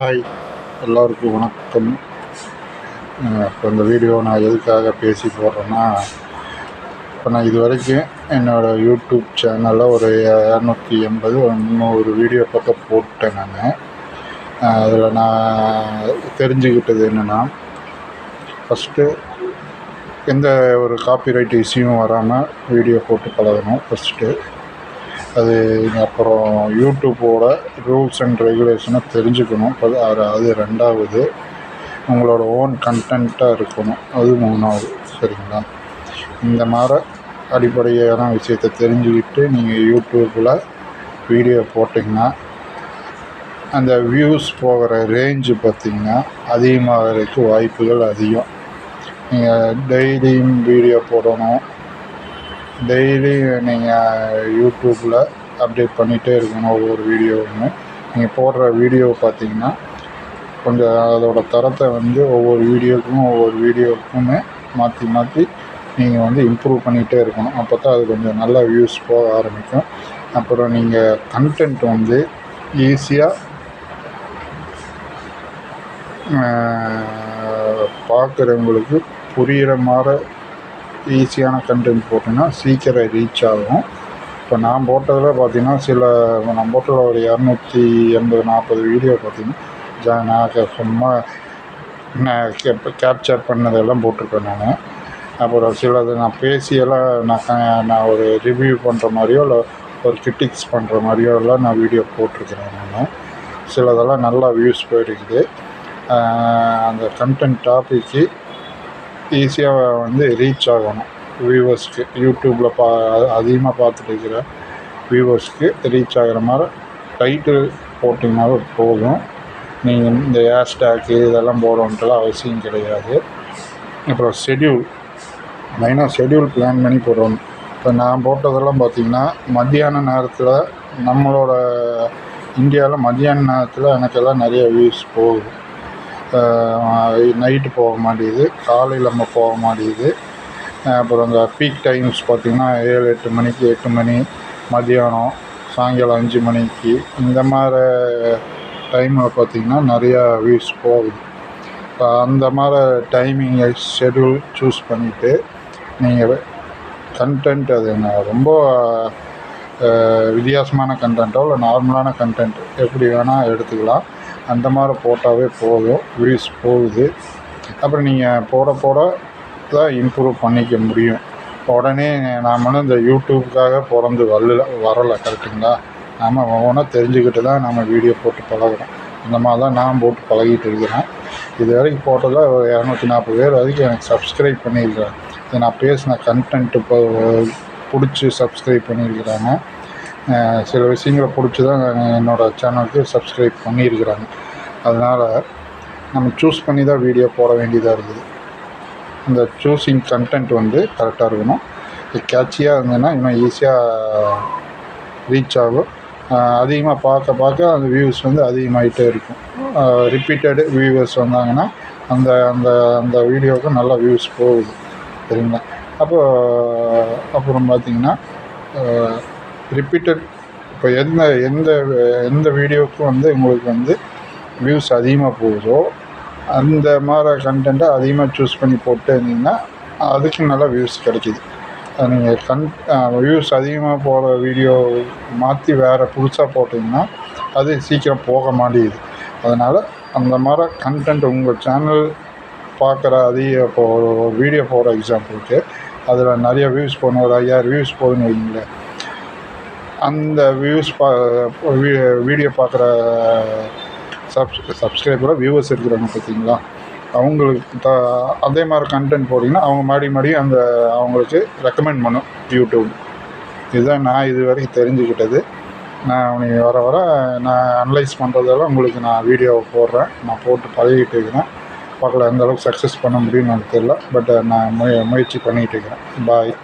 Hi எல்லோருக்கும் வணக்கம். இப்போ இந்த வீடியோ நான் எதுக்காக பேசி போடுறேன்னா இப்போ நான் இது வரைக்கும் என்னோடய யூடியூப் சேனலில் ஒரு இரநூத்தி எண்பது முந்நூறு வீடியோ பக்கம் போட்டேன் நான். அதில் நான் தெரிஞ்சுக்கிட்டது என்னென்னா ஃபஸ்ட்டு எந்த ஒரு காப்பிரைட் இஷ்யூவும் வராமல் வீடியோ போட்டு பழகணும் ஃபஸ்ட்டு அது அப்புறம் யூடியூப்போட ரூல்ஸ் அண்ட் ரெகுலேஷனை தெரிஞ்சுக்கணும். அது அது ரெண்டாவது. உங்களோட ஓன் கண்டென்ட்டாக இருக்கணும். அது மூணாவது. சரிங்களா? இந்த மாதிரி அடிப்படையான விஷயத்த தெரிஞ்சுக்கிட்டு நீங்கள் யூடியூப்பில் வீடியோ போட்டிங்கன்னா அந்த வியூஸ் போகிற ரேஞ்சு பார்த்திங்கன்னா அதிகமாகிறதுக்கு வாய்ப்புகள் அதிகம். நீங்கள் டெய்லியும் வீடியோ போடணும். டெய்லி நீங்கள் யூடியூப்பில் அப்டேட் பண்ணிகிட்டே இருக்கணும் ஒவ்வொரு வீடியோவுமே. நீங்கள் போடுற வீடியோ பார்த்தீங்கன்னா கொஞ்சம் அதோட தரத்தை வந்து ஒவ்வொரு வீடியோவுக்கும் ஒவ்வொரு வீடியோவுக்குமே மாற்றி மாற்றி நீங்கள் வந்து இம்ப்ரூவ் பண்ணிகிட்டே இருக்கணும். அப்போ தான் அது கொஞ்சம் நல்லா வியூஸ் போக ஆரம்பிக்கும். அப்புறம் நீங்கள் கண்டென்ட் வந்து ஈஸியாக பார்க்குறவங்களுக்கு புரிகிற மாதிரி ஈஸியான கண்டென்ட் போட்டிங்கன்னா சீக்கிரம் ரீச் ஆகும். இப்போ நான் போட்டதில் பார்த்தீங்கன்னா சில நான் போட்டதில் ஒரு இரநூத்தி எண்பது நாற்பது வீடியோ பார்த்தீங்கன்னா ஜா நான் சும்மா நான் கேப்சர் பண்ணதெல்லாம் போட்டிருப்பேன் நான். அப்புறம் சிலது நான் பேசியெல்லாம் நான் நான் ஒரு ரிவ்யூ பண்ணுற மாதிரியோ இல்லை ஒரு கிரிட்டிக்ஸ் பண்ணுற மாதிரியோ எல்லாம் நான் வீடியோ போட்டிருக்கிறேன் நான். சிலதெல்லாம் நல்லா வியூஸ் போயிருக்குது. அந்த கண்டென்ட் டாப்பிக்கு ஈஸியாக வந்து ரீச் ஆகணும். வியூவர்ஸ்க்கு யூடியூப்பில் பா அதிகமாக பார்த்துட்டு இருக்கிற வியூவர்ஸ்க்கு ரீச் ஆகிற மாதிரி டைட்டில் போட்டிங்கனாவே போதும். நீங்கள் இந்த ஹேஷ்டேக்கு இதெல்லாம் போடணுன்ட்டுலாம் அவசியம் கிடையாது. அப்புறம் ஷெட்யூல் மெயினாக ஷெட்யூல் பிளான் பண்ணி போடணும். இப்போ நான் போட்டதெல்லாம் பார்த்திங்கன்னா மத்தியான நேரத்தில் நம்மளோட இந்தியாவில் மத்தியான நேரத்தில் எனக்கெல்லாம் நிறைய வியூஸ் போகுது. நைட்டு போக மாட்டேங்குது. காலையில் நம்ம போக மாட்டேங்குது. அப்புறம் இந்த பீக் டைம்ஸ் பார்த்திங்கன்னா ஏழு எட்டு மணிக்கு எட்டு மணி மதியானம் சாயங்காலம் அஞ்சு மணிக்கு. இந்த மாதிரி டைமில் பார்த்திங்கன்னா நிறையா வியூஸ் போகுது இப்போ அந்த மாதிரி டைமிங்கை ஷெட்யூல் சூஸ் பண்ணிவிட்டு நீங்கள் கண்டென்ட் அது என்ன ரொம்ப வித்தியாசமான கண்டென்ட்டோ இல்லை நார்மலான கண்டென்ட் எப்படி வேணால் எடுத்துக்கலாம். அந்த மாதிரி போட்டாவே போதும் வியூஸ் போகுது. அப்புறம் நீங்கள் போட போட தான் இம்ப்ரூவ் பண்ணிக்க முடியும். உடனே நாமளும் இந்த யூடியூப்புக்காக பிறந்து வரல வரலை கரெக்டுங்களா நாம் ஒவ்வொன்றா தெரிஞ்சுக்கிட்டு தான் நம்ம வீடியோ போட்டு பழகுறோம். இந்த மாதிரி தான் நான் போட்டு பழகிட்டு இருக்கிறேன். இது வரைக்கும் போட்டதில் ஒரு இரநூத்தி நாற்பது பேர் வரைக்கும் எனக்கு சப்ஸ்கிரைப் பண்ணியிருக்கிறேன் இதை நான் பேசின கண்டென்ட் இப்போ பிடிச்சி சப்ஸ்கிரைப் பண்ணியிருக்கிறாங்க. சில விஷயங்களை பிடிச்சி தான் என்னோடய சேனலுக்கு சப்ஸ்கிரைப் பண்ணியிருக்கிறாங்க. அதனால் நம்ம சூஸ் பண்ணி தான் வீடியோ போட வேண்டியதாக இருக்குது. இந்த சூஸிங் கண்டென்ட் வந்து கரெக்டாக இருக்கணும். இது கேட்சியாக இருந்ததுன்னா இன்னும் ஈஸியாக ரீச் ஆகும். அதிகமாக பார்க்க பார்க்க அந்த வியூஸ் வந்து அதிகமாகிட்டே இருக்கும். ரிப்பீட்டடு வியூவர்ஸ் வந்தாங்கன்னா அந்த அந்த அந்த வீடியோவுக்கு நல்லா வியூஸ் போகுது. சரிங்களா? அப்போது அப்புறம் பார்த்திங்கன்னா ரிப்பீட்டட் இப்போ எந்த எந்த எந்த வீடியோவுக்கும் வந்து உங்களுக்கு வந்து வியூஸ் அதிகமாக போகுதோ அந்த மாதிரி கண்டென்ட்டை அதிகமாக சூஸ் பண்ணி போட்டு இருந்தீங்கன்னா அதுக்கு நல்லா வியூஸ் கிடைக்கிது. நீங்கள் கன் வியூஸ் அதிகமாக போகிற வீடியோ மாற்றி வேறு புதுசாக போட்டிங்கன்னா அது சீக்கிரம் போக மாட்டேங்குது. அதனால் அந்த மாதிரி கண்டென்ட் உங்கள் சேனல் பார்க்குற அதிக இப்போ ஒரு வீடியோ போகிற எக்ஸாம்பிளுக்கு அதில் நிறைய வியூஸ் போகணும் ஒரு ஐயாயிரம் வியூஸ் போகுதுன்னு வைங்களேன். அந்த வியூஸ் பா வீடியோ பார்க்குற சப்ஸ் சப்ஸ்கிரைபராக வியூவர்ஸ் இருக்கிறாங்க பார்த்தீங்களா? அவங்களுக்கு த அதே மாதிரி கண்டென்ட் போட்டிங்கன்னா அவங்க மாடி மாடி அந்த அவங்களுக்கு ரெக்கமெண்ட் பண்ணும் யூடியூப் இதுதான் நான் இது வரைக்கும் தெரிஞ்சுக்கிட்டது. நான் நீங்கள் வர வர நான் அனலைஸ் பண்ணுறதால உங்களுக்கு நான் வீடியோ போடுறேன். நான் போட்டு பழகிட்டு இருக்கிறேன். பார்க்கல எந்த அளவுக்கு சக்ஸஸ் பண்ண முடியும்னு எனக்கு தெரியல. பட் நான் முய முயற்சி பண்ணிகிட்டு இருக்கிறேன். பாய்